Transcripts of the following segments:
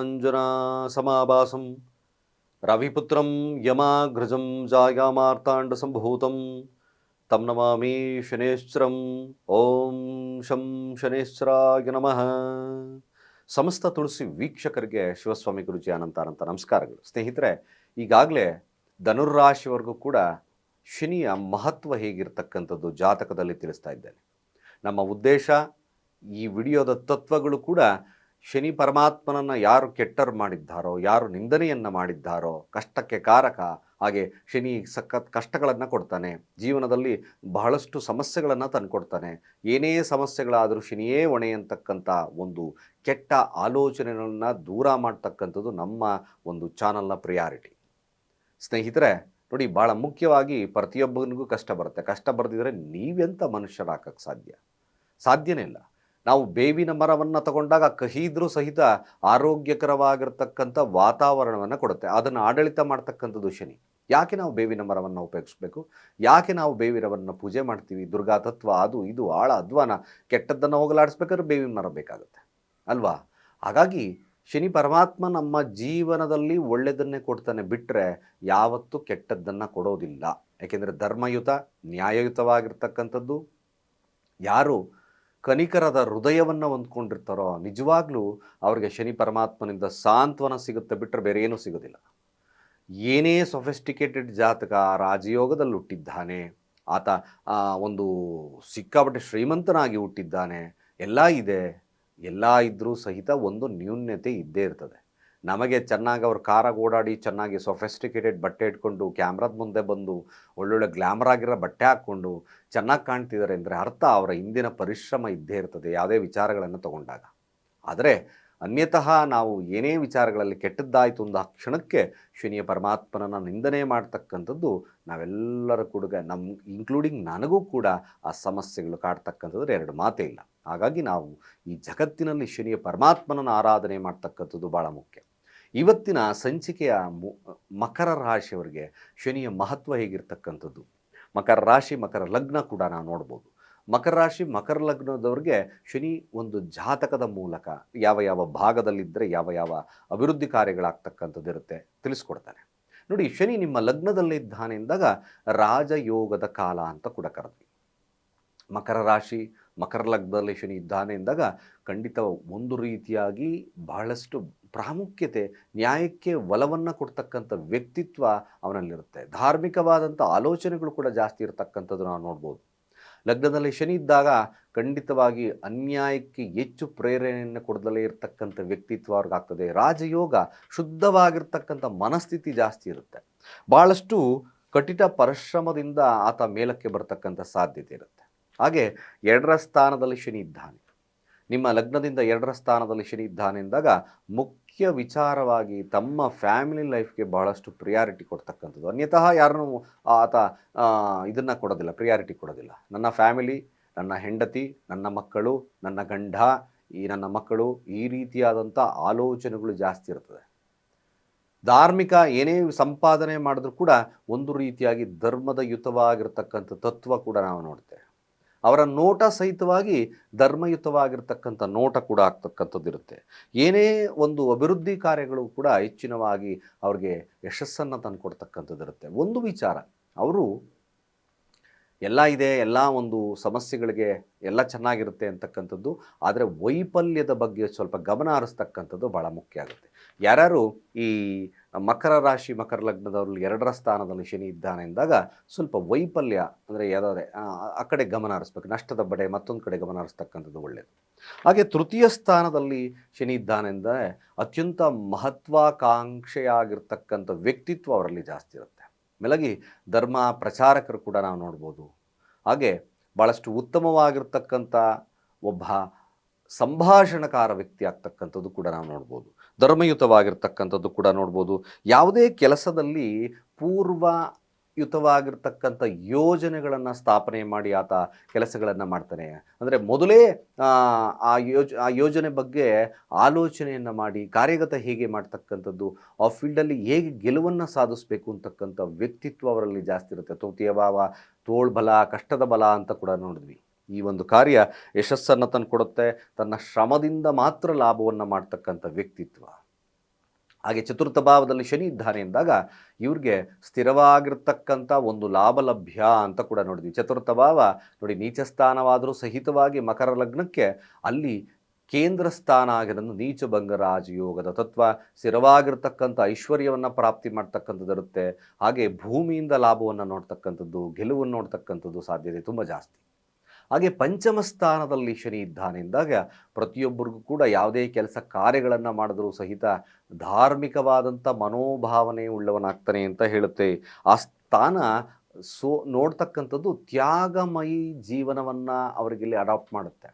ಜ್ಞಾನಾಂಜನಾಸಮಾಭಾಸಂ ರವಿಪುತ್ರಂ ಯಮಾಘ್ರಜಂ ಜಾಯಾಮಾರ್ತಾಂಡಸಂಭೂತಂ ತಂ ನಮಾಮಿ ಶನೇಶ್ವರಂ ಓಂ ಶಂ ಶನೇಶ್ವರಾಯ ನಮಃ ಸಮಸ್ತ ತುಳಸಿ ವೀಕ್ಷಕರಿಗೆ ಶಿವಸ್ವಾಮಿ ಗುರುಜಿ ಅನಂತ ಅನಂತ ನಮಸ್ಕಾರಗಳು ಸ್ನೇಹಿತರೆ ಈಗಾಗಲೇ ಧನುರ್ರಾಶಿವರೆಗೂ ಕೂಡ ಶನಿಯ ಮಹತ್ವ ಹೇಗಿರ್ತಕ್ಕಂಥದ್ದು ಜಾತಕದಲ್ಲಿ ತಿಳಿಸ್ತಾ ಇದ್ದೇನೆ. ನಮ್ಮ ಉದ್ದೇಶ ಈ ವಿಡಿಯೋದ ತತ್ವಗಳು ಕೂಡ ಶನಿ ಪರಮಾತ್ಮನನ್ನು ಯಾರು ಕೆಟ್ಟರು ಮಾಡಿದ್ದಾರೋ, ಯಾರು ನಿಂದನೆಯನ್ನು ಮಾಡಿದ್ದಾರೋ, ಕಷ್ಟಕ್ಕೆ ಕಾರಕ, ಹಾಗೆ ಶನಿ ಸಖತ್ ಕಷ್ಟಗಳನ್ನು ಕೊಡ್ತಾನೆ, ಜೀವನದಲ್ಲಿ ಬಹಳಷ್ಟು ಸಮಸ್ಯೆಗಳನ್ನು ತಂದುಕೊಡ್ತಾನೆ. ಏನೇ ಸಮಸ್ಯೆಗಳಾದರೂ ಶನಿಯೇ ಹೊಣೆ ಅಂತಕ್ಕಂಥ ಒಂದು ಕೆಟ್ಟ ಆಲೋಚನೆಗಳನ್ನು ದೂರ ಮಾಡ್ತಕ್ಕಂಥದ್ದು ನಮ್ಮ ಒಂದು ಚಾನಲ್ನ ಪ್ರಿಯಾರಿಟಿ. ಸ್ನೇಹಿತರೆ, ನೋಡಿ ಭಾಳ ಮುಖ್ಯವಾಗಿ ಪ್ರತಿಯೊಬ್ಬನಿಗೂ ಕಷ್ಟ ಬರುತ್ತೆ. ಕಷ್ಟ ಬರೆದಿದ್ರೆ ನೀವೆಂಥ ಮನುಷ್ಯರಾಗಕ್ಕೆ ಸಾಧ್ಯ? ಸಾಧ್ಯನೇ ಇಲ್ಲ. ನಾವು ಬೇವಿನ ಮರವನ್ನು ತಗೊಂಡಾಗ ಕಹಿದ್ರೂ ಸಹಿತ ಆರೋಗ್ಯಕರವಾಗಿರ್ತಕ್ಕಂಥ ವಾತಾವರಣವನ್ನು ಕೊಡುತ್ತೆ. ಅದನ್ನು ಆಡಳಿತ ಮಾಡ್ತಕ್ಕಂಥದ್ದು ಶನಿ. ಯಾಕೆ ನಾವು ಬೇವಿನ ಮರವನ್ನು ಉಪಯೋಗಿಸ್ಬೇಕು? ಯಾಕೆ ನಾವು ಬೇವಿರವನ್ನು ಪೂಜೆ ಮಾಡ್ತೀವಿ? ದುರ್ಗಾ ತತ್ವ ಅದು ಇದು ಆಳ ಅಧ್ವಾನ. ಕೆಟ್ಟದ್ದನ್ನು ಹೋಗಲಾಡಿಸ್ಬೇಕಾದ್ರೆ ಬೇವಿನ ಮರ ಬೇಕಾಗುತ್ತೆ. ಅಲ್ವಾ? ಹಾಗಾಗಿ ಶನಿ ಪರಮಾತ್ಮ ನಮ್ಮ ಜೀವನದಲ್ಲಿ ಒಳ್ಳೆಯದನ್ನೇ ಕೊಡ್ತಾನೆ ಬಿಟ್ಟರೆ ಯಾವತ್ತೂ ಕೆಟ್ಟದ್ದನ್ನು ಕೊಡೋದಿಲ್ಲ. ಯಾಕೆಂದರೆ ಧರ್ಮಯುತ, ನ್ಯಾಯಯುತವಾಗಿರ್ತಕ್ಕಂಥದ್ದು. ಯಾರು ಕನಿಕರದ ಹೃದಯವನ್ನು ಹೊಂದ್ಕೊಂಡಿರ್ತಾರೋ ನಿಜವಾಗ್ಲೂ ಅವ್ರಿಗೆ ಶನಿ ಪರಮಾತ್ಮನಿಂದ ಸಾಂತ್ವನ ಸಿಗುತ್ತೆ ಬಿಟ್ಟರೆ ಬೇರೆ ಏನೂ ಸಿಗೋದಿಲ್ಲ. ಏನೇ ಸೊಫೆಸ್ಟಿಕೇಟೆಡ್ ಜಾತಕ ರಾಜಯೋಗದಲ್ಲಿ ಹುಟ್ಟಿದ್ದಾನೆ, ಆತ ಒಂದು ಸಿಕ್ಕಾಪಟ್ಟೆ ಶ್ರೀಮಂತನಾಗಿ ಹುಟ್ಟಿದ್ದಾನೆ, ಎಲ್ಲ ಇದೆ, ಎಲ್ಲ ಇದ್ದರೂ ಸಹಿತ ಒಂದು ನ್ಯೂನ್ಯತೆ ಇದ್ದೇ ಇರ್ತದೆ. ನಮಗೆ ಚೆನ್ನಾಗಿ ಅವ್ರು ಕಾರಾಗಿ ಓಡಾಡಿ ಚೆನ್ನಾಗಿ ಸೊಫೆಸ್ಟಿಕೇಟೆಡ್ ಬಟ್ಟೆ ಇಟ್ಕೊಂಡು ಕ್ಯಾಮ್ರಾದ ಮುಂದೆ ಬಂದು ಒಳ್ಳೊಳ್ಳೆ ಗ್ಲಾಮರ್ ಆಗಿರೋ ಬಟ್ಟೆ ಹಾಕ್ಕೊಂಡು ಚೆನ್ನಾಗಿ ಕಾಣ್ತಿದ್ದಾರೆ ಅಂದರೆ ಅರ್ಥ ಅವರ ಹಿಂದಿನ ಪರಿಶ್ರಮ ಇದ್ದೇ ಇರ್ತದೆ, ಯಾವುದೇ ವಿಚಾರಗಳನ್ನು ತಗೊಂಡಾಗ. ಆದರೆ ಅನ್ಯತಃ ನಾವು ಏನೇ ವಿಚಾರಗಳಲ್ಲಿ ಕೆಟ್ಟದ್ದಾಯಿತು ಒಂದು ಕ್ಷಣಕ್ಕೆ ಶನಿಯ ಪರಮಾತ್ಮನನ್ನು ನಿಂದನೆ ಮಾಡ್ತಕ್ಕಂಥದ್ದು ನಾವೆಲ್ಲರ ಕೂಡ ನಮ್ಮ ಇನ್ಕ್ಲೂಡಿಂಗ್ ನನಗೂ ಕೂಡ ಆ ಸಮಸ್ಯೆಗಳು ಕಾಡ್ತಕ್ಕಂಥದ್ದು ಎರಡು ಮಾತೇ ಇಲ್ಲ. ಹಾಗಾಗಿ ನಾವು ಈ ಜಗತ್ತಿನಲ್ಲಿ ಶನಿಯ ಪರಮಾತ್ಮನನ್ನು ಆರಾಧನೆ ಮಾಡ್ತಕ್ಕಂಥದ್ದು ಭಾಳ ಮುಖ್ಯ. ಇವತ್ತಿನ ಸಂಚಿಕೆಯ ಮಕರ ರಾಶಿಯವರಿಗೆ ಶನಿಯ ಮಹತ್ವ ಹೇಗಿರ್ತಕ್ಕಂಥದ್ದು? ಮಕರ ರಾಶಿ, ಮಕರ ಲಗ್ನ ಕೂಡ ನಾವು ನೋಡ್ಬೋದು. ಮಕರ ರಾಶಿ, ಮಕರ ಲಗ್ನದವ್ರಿಗೆ ಶನಿ ಒಂದು ಜಾತಕದ ಮೂಲಕ ಯಾವ ಯಾವ ಭಾಗದಲ್ಲಿದ್ದರೆ ಯಾವ ಯಾವ ಅಭಿವೃದ್ಧಿ ಕಾರ್ಯಗಳಾಗ್ತಕ್ಕಂಥದ್ದು ಇರುತ್ತೆ ತಿಳಿಸ್ಕೊಡ್ತಾನೆ. ನೋಡಿ, ಶನಿ ನಿಮ್ಮ ಲಗ್ನದಲ್ಲಿದ್ದಾನೆ ಎಂದಾಗ ರಾಜಯೋಗದ ಕಾಲ ಅಂತ ಕೂಡ ಕರೆದ್ವಿ. ಮಕರ ರಾಶಿ, ಮಕರ ಲಗ್ನದಲ್ಲಿ ಶನಿ ಇದ್ದಾನೆ ಎಂದಾಗ ಖಂಡಿತ ಒಂದು ರೀತಿಯಾಗಿ ಬಹಳಷ್ಟು ಪ್ರಾಮುಖ್ಯತೆ, ನ್ಯಾಯಕ್ಕೆ ಒಲವನ್ನು ಕೊಡ್ತಕ್ಕಂಥ ವ್ಯಕ್ತಿತ್ವ ಅವನಲ್ಲಿರುತ್ತೆ. ಧಾರ್ಮಿಕವಾದಂಥ ಆಲೋಚನೆಗಳು ಕೂಡ ಜಾಸ್ತಿ ಇರತಕ್ಕಂಥದ್ದು ನಾವು ನೋಡ್ಬೋದು. ಲಗ್ನದಲ್ಲಿ ಶನಿ ಇದ್ದಾಗ ಖಂಡಿತವಾಗಿ ಅನ್ಯಾಯಕ್ಕೆ ಹೆಚ್ಚು ಪ್ರೇರಣೆಯನ್ನು ಕೊಡದಲೇ ಇರತಕ್ಕಂಥ ವ್ಯಕ್ತಿತ್ವ ಅವ್ರಿಗಾಗ್ತದೆ ರಾಜಯೋಗ ಶುದ್ಧವಾಗಿರ್ತಕ್ಕಂಥ ಮನಸ್ಥಿತಿ ಜಾಸ್ತಿ ಇರುತ್ತೆ. ಭಾಳಷ್ಟು ಕಠಿಣ ಪರಿಶ್ರಮದಿಂದ ಆತ ಮೇಲಕ್ಕೆ ಬರ್ತಕ್ಕಂಥ ಸಾಧ್ಯತೆ ಇರುತ್ತೆ. ಹಾಗೆ ಎರಡರ ಸ್ಥಾನದಲ್ಲಿ ಶನಿ ಇದ್ದಾನೆ. ನಿಮ್ಮ ಲಗ್ನದಿಂದ ಎರಡರ ಸ್ಥಾನದಲ್ಲಿ ಶನಿ ಇದ್ದಾನೆ ಎಂದಾಗ ಮುಖ್ಯ ವಿಚಾರವಾಗಿ ತಮ್ಮ ಫ್ಯಾಮಿಲಿ ಲೈಫ್ಗೆ ಬಹಳಷ್ಟು ಪ್ರಿಯಾರಿಟಿ ಕೊಡ್ತಕ್ಕಂಥದ್ದು. ಅನ್ಯತಃ ಯಾರನ್ನು ಆತ ಇದನ್ನು ಕೊಡೋದಿಲ್ಲ ಪ್ರಿಯಾರಿಟಿ ಕೊಡೋದಿಲ್ಲ. ನನ್ನ ಫ್ಯಾಮಿಲಿ, ನನ್ನ ಹೆಂಡತಿ, ನನ್ನ ಮಕ್ಕಳು, ನನ್ನ ಗಂಡ, ಈ ನನ್ನ ಮಕ್ಕಳು, ಈ ರೀತಿಯಾದಂಥ ಆಲೋಚನೆಗಳು ಜಾಸ್ತಿ ಇರ್ತದೆ. ಧಾರ್ಮಿಕ ಏನೇ ಸಂಪಾದನೆ ಮಾಡಿದ್ರೂ ಕೂಡ ಒಂದು ರೀತಿಯಾಗಿ ಧರ್ಮದ ಯುತವಾಗಿರ್ತಕ್ಕಂಥ ತತ್ವ ಕೂಡ ನಾವು ನೋಡ್ತೇವೆ. ಅವರ ನೋಟ ಸಹಿತವಾಗಿ ಧರ್ಮಯುತವಾಗಿರ್ತಕ್ಕಂಥ ನೋಟ ಕೂಡ ಆಗ್ತಕ್ಕಂಥದ್ದು ಇರುತ್ತೆ. ಏನೇ ಒಂದು ಅಭಿವೃದ್ಧಿ ಕಾರ್ಯಗಳು ಕೂಡ ಹೆಚ್ಚಿನವಾಗಿ ಅವ್ರಿಗೆ ಯಶಸ್ಸನ್ನು ತಂದುಕೊಡ್ತಕ್ಕಂಥದ್ದು ಇರುತ್ತೆ. ಒಂದು ವಿಚಾರ, ಅವರು ಎಲ್ಲ ಇದೆ, ಎಲ್ಲ ಒಂದು ಸಮಸ್ಯೆಗಳಿಗೆ ಎಲ್ಲ ಚೆನ್ನಾಗಿರುತ್ತೆ ಅಂತಕ್ಕಂಥದ್ದು. ಆದರೆ ವೈಫಲ್ಯದ ಬಗ್ಗೆ ಸ್ವಲ್ಪ ಗಮನ ಹರಿಸ್ತಕ್ಕಂಥದ್ದು ಭಾಳ ಮುಖ್ಯ ಆಗುತ್ತೆ. ಯಾರ್ಯಾರು ಈ ಮಕರ ರಾಶಿ, ಮಕರ ಲಗ್ನದವ್ರಲ್ಲಿ ಎರಡರ ಸ್ಥಾನದಲ್ಲಿ ಶನಿ ಇದ್ದಾನೆ ಎಂದಾಗ ಸ್ವಲ್ಪ ವೈಫಲ್ಯ ಅಂದರೆ ಯಾವುದಾದ್ರೆ, ಆ ಕಡೆ ಗಮನ ಹರಿಸ್ಬೇಕು. ನಷ್ಟದ ಬಡೆ ಮತ್ತೊಂದು ಕಡೆ ಗಮನ ಹರಿಸ್ತಕ್ಕಂಥದ್ದು ಒಳ್ಳೆಯದು ಹಾಗೆ ತೃತೀಯ ಸ್ಥಾನದಲ್ಲಿ ಶನಿ ಇದ್ದಾನೆ ಅಂದರೆ ಅತ್ಯಂತ ಮಹತ್ವಾಕಾಂಕ್ಷೆಯಾಗಿರ್ತಕ್ಕಂಥ ವ್ಯಕ್ತಿತ್ವ ಅವರಲ್ಲಿ ಜಾಸ್ತಿ ಇರುತ್ತೆ. ಮೇಲಾಗಿ ಧರ್ಮ ಪ್ರಚಾರಕರು ಕೂಡ ನಾವು ನೋಡ್ಬೋದು. ಹಾಗೆ ಭಾಳಷ್ಟು ಉತ್ತಮವಾಗಿರ್ತಕ್ಕಂಥ ಒಬ್ಬ ಸಂಭಾಷಣಕಾರ ವ್ಯಕ್ತಿ ಆಗ್ತಕ್ಕಂಥದ್ದು ಕೂಡ ನಾವು ನೋಡ್ಬೋದು. ಧರ್ಮಯುತವಾಗಿರ್ತಕ್ಕಂಥದ್ದು ಕೂಡ ನೋಡ್ಬೋದು. ಯಾವುದೇ ಕೆಲಸದಲ್ಲಿ ಪೂರ್ವಯುತವಾಗಿರ್ತಕ್ಕಂಥ ಯೋಜನೆಗಳನ್ನು ಸ್ಥಾಪನೆ ಮಾಡಿ ಆತ ಕೆಲಸಗಳನ್ನು ಮಾಡ್ತಾನೆ. ಅಂದರೆ ಮೊದಲೇ ಆ, ಯೋಜ ಆ ಯೋಜನೆ ಬಗ್ಗೆ ಆಲೋಚನೆಯನ್ನು ಮಾಡಿ ಕಾರ್ಯಗತ ಹೇಗೆ ಮಾಡ್ತಕ್ಕಂಥದ್ದು ಆ ಫೀಲ್ಡಲ್ಲಿ ಹೇಗೆ ಗೆಲುವನ್ನು ಸಾಧಿಸಬೇಕು ಅಂತಕ್ಕಂಥ ವ್ಯಕ್ತಿತ್ವ ಅವರಲ್ಲಿ ಜಾಸ್ತಿ ಇರುತ್ತೆ. ತೃತೀಯ ಭಾವ ತೋಳ್ಬಲ ಕಷ್ಟದ ಬಲ ಅಂತ ಕೂಡ ನೋಡಿದ್ವಿ. ಈ ಒಂದು ಕಾರ್ಯ ಯಶಸ್ಸನ್ನು ತಂದುಕೊಡುತ್ತೆ. ತನ್ನ ಶ್ರಮದಿಂದ ಮಾತ್ರ ಲಾಭವನ್ನು ಮಾಡ್ತಕ್ಕಂಥ ವ್ಯಕ್ತಿತ್ವ. ಹಾಗೆ ಚತುರ್ಥ ಭಾವದಲ್ಲಿ ಶನಿ ಇದ್ದಾನೆ ಎಂದಾಗ ಇವ್ರಿಗೆ ಸ್ಥಿರವಾಗಿರ್ತಕ್ಕಂಥ ಒಂದು ಲಾಭ ಲಭ್ಯ ಅಂತ ಕೂಡ ನೋಡಿದ್ವಿ. ಚತುರ್ಥ ಭಾವ ನೋಡಿ ನೀಚ ಸ್ಥಾನವಾದರೂ ಸಹಿತವಾಗಿ ಮಕರ ಲಗ್ನಕ್ಕೆ ಅಲ್ಲಿ ಕೇಂದ್ರ ಸ್ಥಾನ ಆಗಿರೋದು ನೀಚಭಂಗ ರಾಜಯೋಗದ ತತ್ವ. ಸ್ಥಿರವಾಗಿರ್ತಕ್ಕಂಥ ಐಶ್ವರ್ಯವನ್ನು ಪ್ರಾಪ್ತಿ ಮಾಡ್ತಕ್ಕಂಥದ್ದು ಇರುತ್ತೆ. ಹಾಗೆ ಭೂಮಿಯಿಂದ ಲಾಭವನ್ನು ನೋಡ್ತಕ್ಕಂಥದ್ದು, ಗೆಲುವನ್ನು ನೋಡ್ತಕ್ಕಂಥದ್ದು ಸಾಧ್ಯತೆ ತುಂಬ ಜಾಸ್ತಿ. ಹಾಗೆ ಪಂಚಮ ಸ್ಥಾನದಲ್ಲಿ ಶನಿ ಇದ್ದಾನೆ. ಎಂದಾಗ ಪ್ರತಿಯೊಬ್ಬರಿಗೂ ಕೂಡ ಯಾವುದೇ ಕೆಲಸ ಕಾರ್ಯಗಳನ್ನು ಮಾಡಿದರೂ ಸಹಿತ ಧಾರ್ಮಿಕವಾದಂಥ ಮನೋಭಾವನೆ ಉಳ್ಳವನಾಗ್ತಾನೆ ಅಂತ ಹೇಳುತ್ತೆ. ಆ ಸ್ಥಾನ ಸೋ ನೋಡ್ತಕ್ಕಂಥದ್ದು ತ್ಯಾಗಮಯಿ ಜೀವನವನ್ನು ಅವರಿಗಿಲ್ಲಿ ಅಡಾಪ್ಟ್ ಮಾಡುತ್ತೆ.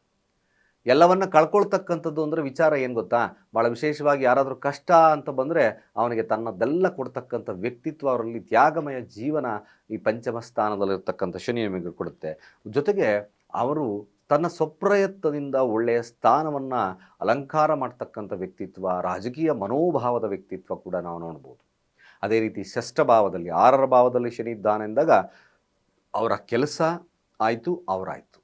ಎಲ್ಲವನ್ನ ಕಳ್ಕೊಳ್ತಕ್ಕಂಥದ್ದು ಅಂದರೆ ವಿಚಾರ ಏನು ಗೊತ್ತಾ? ಭಾಳ ವಿಶೇಷವಾಗಿ ಯಾರಾದರೂ ಕಷ್ಟ ಅಂತ ಬಂದರೆ ಅವನಿಗೆ ತನ್ನದೆಲ್ಲ ಕೊಡ್ತಕ್ಕಂಥ ವ್ಯಕ್ತಿತ್ವ ಅವರಲ್ಲಿ ತ್ಯಾಗಮಯ ಜೀವನ ಈ ಪಂಚಮ ಸ್ಥಾನದಲ್ಲಿರ್ತಕ್ಕಂಥ ಶನಿ ನಿಮಗೆ ಕೊಡುತ್ತೆ. ಜೊತೆಗೆ ಅವರು ತನ್ನ ಸ್ವಪ್ರಯತ್ನದಿಂದ ಒಳ್ಳೆಯ ಸ್ಥಾನವನ್ನು ಅಲಂಕಾರ ಮಾಡ್ತಕ್ಕಂಥ ವ್ಯಕ್ತಿತ್ವ, ರಾಜಕೀಯ ಮನೋಭಾವದ ವ್ಯಕ್ತಿತ್ವ ಕೂಡ ನಾವು ನೋಡ್ಬೋದು. ಅದೇ ರೀತಿ ಷಷ್ಠ ಭಾವದಲ್ಲಿ, ಆರರ ಭಾವದಲ್ಲಿ ಶನಿ ಇದ್ದಾನೆ ಎಂದಾಗ ಅವರ ಕೆಲಸ ಆಯಿತು, ಅವರಾಯಿತು.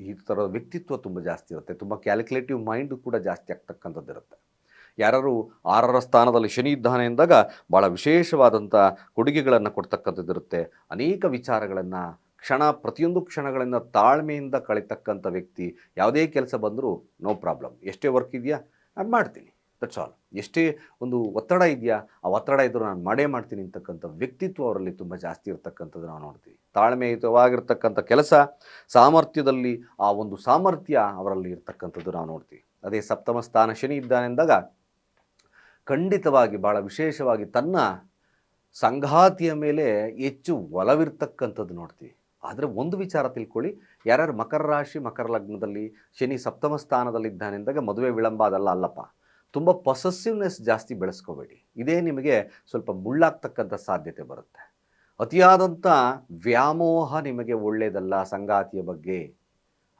ಈ ಥರದ ವ್ಯಕ್ತಿತ್ವ ತುಂಬ ಜಾಸ್ತಿ ಇರುತ್ತೆ. ತುಂಬ ಕ್ಯಾಲ್ಕುಲೇಟಿವ್ ಮೈಂಡು ಕೂಡ ಜಾಸ್ತಿ ಆಗ್ತಕ್ಕಂಥದ್ದು ಇರುತ್ತೆ. ಯಾರು ಆರರ ಸ್ಥಾನದಲ್ಲಿ ಶನಿ ಇದ್ದಾನೆ ಎಂದಾಗ ಭಾಳ ವಿಶೇಷವಾದಂಥ ಕೊಡುಗೆಗಳನ್ನು ಕೊಡ್ತಕ್ಕಂಥದ್ದಿರುತ್ತೆ ಅನೇಕ ವಿಚಾರಗಳನ್ನು ಕ್ಷಣ, ಪ್ರತಿಯೊಂದು ಕ್ಷಣಗಳನ್ನು ತಾಳ್ಮೆಯಿಂದ ಕಳಿತಕ್ಕಂಥ ವ್ಯಕ್ತಿ, ಯಾವುದೇ ಕೆಲಸ ಬಂದರೂ ನೋ ಪ್ರಾಬ್ಲಮ್ ಎಷ್ಟೇ ವರ್ಕ್ ಇದೆಯಾ, ನಾನು ಮಾಡ್ತೀನಿ. ದಟ್ಸ್ ಆಲ್ ಎಷ್ಟೇ ಒಂದು ಒತ್ತಡ ಇದೆಯಾ, ಆ ಒತ್ತಡ ಇದ್ದರೂ ನಾನು ಮಾಡೇ ಮಾಡ್ತೀನಿ ಅಂತಕ್ಕಂಥ ವ್ಯಕ್ತಿತ್ವ ಅವರಲ್ಲಿ ತುಂಬ ಜಾಸ್ತಿ ಇರತಕ್ಕಂಥದ್ದು ನಾವು ನೋಡ್ತೀವಿ. ತಾಳ್ಮೆಯುತವಾಗಿರ್ತಕ್ಕಂಥ ಕೆಲಸ, ಸಾಮರ್ಥ್ಯದಲ್ಲಿ ಆ ಒಂದು ಸಾಮರ್ಥ್ಯ ಅವರಲ್ಲಿ ಇರ್ತಕ್ಕಂಥದ್ದು ನಾವು ನೋಡ್ತೀವಿ. ಅದೇ ಸಪ್ತಮ ಸ್ಥಾನ ಶನಿ ಇದ್ದಾನೆಂದಾಗ ಖಂಡಿತವಾಗಿ ಭಾಳ ವಿಶೇಷವಾಗಿ ತನ್ನ ಸಂಗಾತಿಯ ಮೇಲೆ ಹೆಚ್ಚು ಒಲವಿರ್ತಕ್ಕಂಥದ್ದು ನೋಡ್ತೀವಿ. ಆದರೆ ಒಂದು ವಿಚಾರ ತಿಳ್ಕೊಳ್ಳಿ, ಯಾರ್ಯಾರು ಮಕರ ರಾಶಿ, ಮಕರ ಲಗ್ನದಲ್ಲಿ ಶನಿ ಸಪ್ತಮ ಸ್ಥಾನದಲ್ಲಿದ್ದಾನೆಂದಾಗ ಮದುವೆ ವಿಳಂಬ ಅದಲ್ಲ ಅಲ್ಲಪ್ಪ. ತುಂಬ ಪೊಸೆಸಿವ್ನೆಸ್ ಜಾಸ್ತಿ ಬೆಳೆಸ್ಕೋಬೇಡಿ. ಇದೇ ನಿಮಗೆ ಸ್ವಲ್ಪ ಮುಳ್ಳಾಗ್ತಕ್ಕಂಥ ಸಾಧ್ಯತೆ ಬರುತ್ತೆ. ಅತಿಯಾದಂಥ ವ್ಯಾಮೋಹ ನಿಮಗೆ ಒಳ್ಳೆಯದಲ್ಲ ಸಂಗಾತಿಯ ಬಗ್ಗೆ.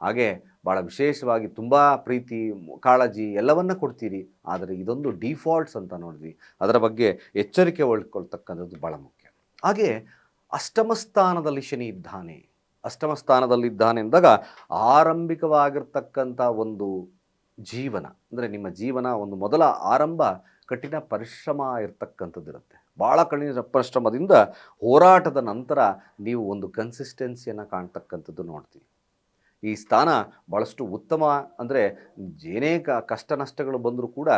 ಹಾಗೆ ಭಾಳ ವಿಶೇಷವಾಗಿ ತುಂಬ ಪ್ರೀತಿ, ಕಾಳಜಿ ಎಲ್ಲವನ್ನ ಕೊಡ್ತೀರಿ. ಆದರೆ ಇದೊಂದು ಡಿಫಾಲ್ಟ್ಸ್ ಅಂತ ನೋಡಿದ್ವಿ. ಅದರ ಬಗ್ಗೆ ಎಚ್ಚರಿಕೆ ಒಳ್ಕೊಳ್ತಕ್ಕಂಥದ್ದು ಭಾಳ ಮುಖ್ಯ. ಹಾಗೆ ಅಷ್ಟಮ ಸ್ಥಾನದಲ್ಲಿ ಶನಿ ಇದ್ದಾನೆ. ಅಷ್ಟಮ ಸ್ಥಾನದಲ್ಲಿದ್ದಾನೆ ಅಂದಾಗ ಆರಂಭಿಕವಾಗಿರ್ತಕ್ಕಂಥ ಒಂದು ಜೀವನ, ಅಂದರೆ ನಿಮ್ಮ ಜೀವನ ಒಂದು ಮೊದಲ ಆರಂಭ ಕಠಿಣ ಪರಿಶ್ರಮ ಇರತಕ್ಕಂಥದ್ದಿರುತ್ತೆ. ಭಾಳ ಕಠಿಣ ಪರಿಶ್ರಮದಿಂದ ಹೋರಾಟದ ನಂತರ ನೀವು ಒಂದು ಕನ್ಸಿಸ್ಟೆನ್ಸಿಯನ್ನು ಕಾಣ್ತಕ್ಕಂಥದ್ದು ನೋಡ್ತೀವಿ. ಈ ಸ್ಥಾನ ಭಾಳಷ್ಟು ಉತ್ತಮ, ಅಂದರೆ ಏನೇ ಕಷ್ಟ ನಷ್ಟಗಳು ಬಂದರೂ ಕೂಡ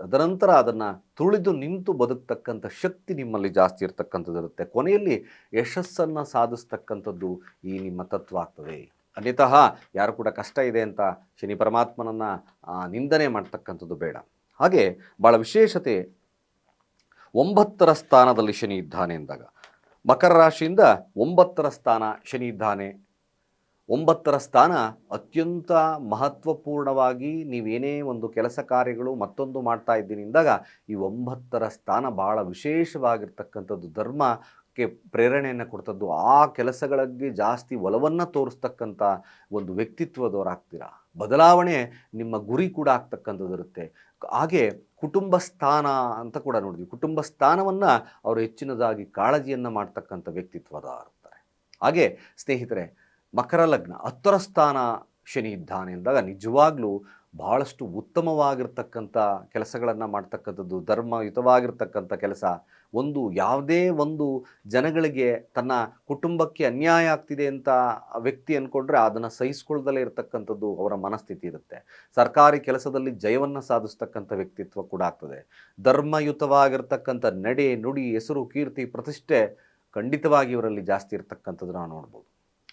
ತದನಂತರ ಅದನ್ನು ತುಳಿದು ನಿಂತು ಬದುಕ್ತಕ್ಕಂಥ ಶಕ್ತಿ ನಿಮ್ಮಲ್ಲಿ ಜಾಸ್ತಿ ಇರ್ತಕ್ಕಂಥದ್ದು ಇರುತ್ತೆ. ಕೊನೆಯಲ್ಲಿ ಯಶಸ್ಸನ್ನು ಸಾಧಿಸ್ತಕ್ಕಂಥದ್ದು ಈ ನಿಮ್ಮ ತತ್ವ ಆಗ್ತದೆ. ಅನ್ಯತಃ ಯಾರು ಕೂಡ ಕಷ್ಟ ಇದೆ ಅಂತ ಶನಿ ಪರಮಾತ್ಮನನ್ನು ನಿಂದನೆ ಮಾಡ್ತಕ್ಕಂಥದ್ದು ಬೇಡ. ಹಾಗೆ ಭಾಳ ವಿಶೇಷತೆ ಒಂಬತ್ತರ ಸ್ಥಾನದಲ್ಲಿ ಶನಿ ಇದ್ದಾನೆ ಎಂದಾಗ. ಮಕರ ರಾಶಿಯಿಂದ ಒಂಬತ್ತರ ಸ್ಥಾನ ಶನಿ ಇದ್ದಾನೆ ಒಂಬತ್ತರ ಸ್ಥಾನ ಅತ್ಯಂತ ಮಹತ್ವಪೂರ್ಣವಾಗಿ ನೀವೇನೇ ಒಂದು ಕೆಲಸ ಕಾರ್ಯಗಳು ಮತ್ತೊಂದು ಮಾಡ್ತಾ ಇದ್ದೀನಿ ಅಂದಾಗ ಈ ಒಂಬತ್ತರ ಸ್ಥಾನ ಭಾಳ ವಿಶೇಷವಾಗಿರ್ತಕ್ಕಂಥದ್ದು ಧರ್ಮಕ್ಕೆ ಪ್ರೇರಣೆಯನ್ನು ಕೊಡ್ತದ್ದು. ಆ ಕೆಲಸಗಳಿಗೆ ಜಾಸ್ತಿ ಒಲವನ್ನು ತೋರಿಸ್ತಕ್ಕಂಥ ಒಂದು ವ್ಯಕ್ತಿತ್ವದವರಾಗ್ತೀರಾ ಬದಲಾವಣೆ ನಿಮ್ಮ ಗುರಿ ಕೂಡ ಆಗ್ತಕ್ಕಂಥದ್ದು ಇರುತ್ತೆ. ಹಾಗೆ ಕುಟುಂಬ ಸ್ಥಾನ ಅಂತ ಕೂಡ ನೋಡಿದ್ವಿ. ಕುಟುಂಬ ಸ್ಥಾನವನ್ನು ಅವರು ಹೆಚ್ಚಿನದಾಗಿ ಕಾಳಜಿಯನ್ನು ಮಾಡ್ತಕ್ಕಂಥ ವ್ಯಕ್ತಿತ್ವದ ಹಾಗೆ ಸ್ನೇಹಿತರೆ ಮಕರ ಲಗ್ನ ಹತ್ತರ ಸ್ಥಾನ ಶನಿ ಇದ್ದಾನೆ ಅಂದಾಗ ನಿಜವಾಗ್ಲೂ ಬಹಳಷ್ಟು ಉತ್ತಮವಾಗಿರ್ತಕ್ಕಂಥ ಕೆಲಸಗಳನ್ನು ಮಾಡ್ತಕ್ಕಂಥದ್ದು, ಧರ್ಮಯುತವಾಗಿರ್ತಕ್ಕಂಥ ಕೆಲಸ. ಒಂದು ಯಾವುದೇ ಒಂದು ಜನಗಳಿಗೆ ತನ್ನ ಕುಟುಂಬಕ್ಕೆ ಅನ್ಯಾಯ ಆಗ್ತಿದೆ ಅಂತ ವ್ಯಕ್ತಿ ಅಂದ್ಕೊಂಡ್ರೆ ಅದನ್ನು ಸಹಿಸ್ಕೊಳ್ದಲೇ ಇರತಕ್ಕಂಥದ್ದು ಅವರ ಮನಸ್ಥಿತಿ ಇರುತ್ತೆ. ಸರ್ಕಾರಿ ಕೆಲಸದಲ್ಲಿ ಜಯವನ್ನು ಸಾಧಿಸ್ತಕ್ಕಂಥ ವ್ಯಕ್ತಿತ್ವ ಕೂಡ ಆಗ್ತದೆ. ಧರ್ಮಯುತವಾಗಿರ್ತಕ್ಕಂಥ ನಡೆ, ನುಡಿ, ಹೆಸರು, ಕೀರ್ತಿ, ಪ್ರತಿಷ್ಠೆ ಖಂಡಿತವಾಗಿ ಇವರಲ್ಲಿ ಜಾಸ್ತಿ ಇರ್ತಕ್ಕಂಥದ್ದು ನಾವು ನೋಡ್ಬೋದು.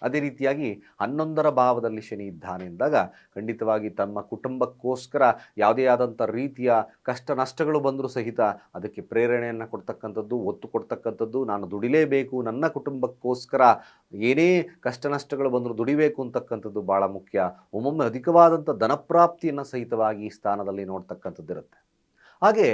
ಅದೇ ರೀತಿಯಾಗಿ ಹನ್ನೊಂದರ ಭಾವದಲ್ಲಿ ಶನಿ ಇದ್ದಾನೆ ಎಂದಾಗ ಖಂಡಿತವಾಗಿ ತಮ್ಮ ಕುಟುಂಬಕ್ಕೋಸ್ಕರ ಯಾವುದೇ ಆದಂಥ ರೀತಿಯ ಕಷ್ಟ ನಷ್ಟಗಳು ಬಂದರೂ ಸಹಿತ ಅದಕ್ಕೆ ಪ್ರೇರಣೆಯನ್ನು ಕೊಡ್ತಕ್ಕಂಥದ್ದು, ಒತ್ತು ಕೊಡ್ತಕ್ಕಂಥದ್ದು, ನಾನು ದುಡಿಲೇಬೇಕು, ನನ್ನ ಕುಟುಂಬಕ್ಕೋಸ್ಕರ ಏನೇ ಕಷ್ಟ ನಷ್ಟಗಳು ಬಂದರೂ ದುಡಿಬೇಕು ಅಂತಕ್ಕಂಥದ್ದು ಭಾಳ ಮುಖ್ಯ. ಒಮ್ಮೊಮ್ಮೆ ಅಧಿಕವಾದಂಥ ಧನಪ್ರಾಪ್ತಿಯನ್ನು ಸಹಿತವಾಗಿ ಈ ಸ್ಥಾನದಲ್ಲಿ ನೋಡ್ತಕ್ಕಂಥದ್ದಿರುತ್ತೆ. ಹಾಗೆ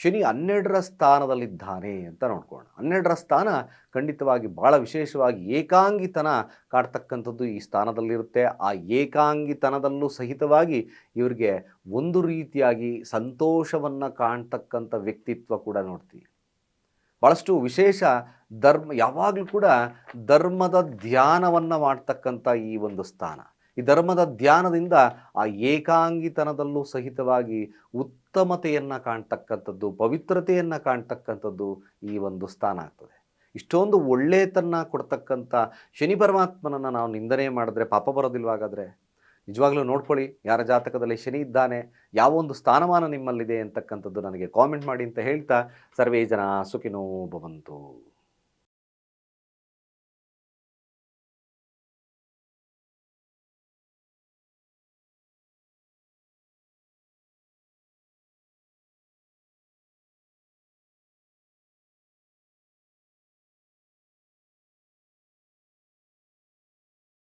ಶನಿ ಹನ್ನೆರಡರ ಸ್ಥಾನದಲ್ಲಿದ್ದಾನೆ ಅಂತ ನೋಡ್ಕೋಣ ಹನ್ನೆರಡರ ಸ್ಥಾನ ಖಂಡಿತವಾಗಿ ಭಾಳ ವಿಶೇಷವಾಗಿ ಏಕಾಂಗಿತನ ಕಾಡ್ತಕ್ಕಂಥದ್ದು ಈ ಸ್ಥಾನದಲ್ಲಿರುತ್ತೆ. ಆ ಏಕಾಂಗಿತನದಲ್ಲೂ ಸಹಿತವಾಗಿ ಇವರಿಗೆ ಒಂದು ರೀತಿಯಾಗಿ ಸಂತೋಷವನ್ನು ಕಾಣ್ತಕ್ಕಂಥ ವ್ಯಕ್ತಿತ್ವ ಕೂಡ ನೋಡ್ತೀವಿ. ಭಾಳಷ್ಟು ವಿಶೇಷ ಧರ್ಮ ಯಾವಾಗಲೂ ಕೂಡ ಧರ್ಮದ ಧ್ಯಾನವನ್ನು ಮಾಡ್ತಕ್ಕಂಥ ಈ ಒಂದು ಸ್ಥಾನ. ಈ ಧರ್ಮದ ಧ್ಯಾನದಿಂದ ಆ ಏಕಾಂಗಿತನದಲ್ಲೂ ಸಹಿತವಾಗಿ ಉತ್ತಮತೆಯನ್ನು ಕಾಣ್ತಕ್ಕಂಥದ್ದು, ಪವಿತ್ರತೆಯನ್ನು ಕಾಣ್ತಕ್ಕಂಥದ್ದು ಈ ಒಂದು ಸ್ಥಾನ ಆಗ್ತದೆ. ಇಷ್ಟೊಂದು ಒಳ್ಳೆಯತನ್ನ ಕೊಡ್ತಕ್ಕಂಥ ಶನಿ ಪರಮಾತ್ಮನನ್ನು ನಾವು ನಿಂದನೆ ಮಾಡಿದ್ರೆ, ಪಾಪ ಬರೋದಿಲ್ವಾಗಾದರೆ? ನಿಜವಾಗ್ಲೂ ನೋಡ್ಕೊಳ್ಳಿ, ಯಾರ ಜಾತಕದಲ್ಲಿ ಶನಿ ಇದ್ದಾನೆ, ಯಾವ ಒಂದು ಸ್ಥಾನಮಾನ ನಿಮ್ಮಲ್ಲಿದೆ ಅಂತಕ್ಕಂಥದ್ದು ನನಗೆ ಕಾಮೆಂಟ್ ಮಾಡಿ ಅಂತ ಹೇಳ್ತಾ, ಸರ್ವೇ ಜನ ಸುಖಿನೋ ಭವಂತು.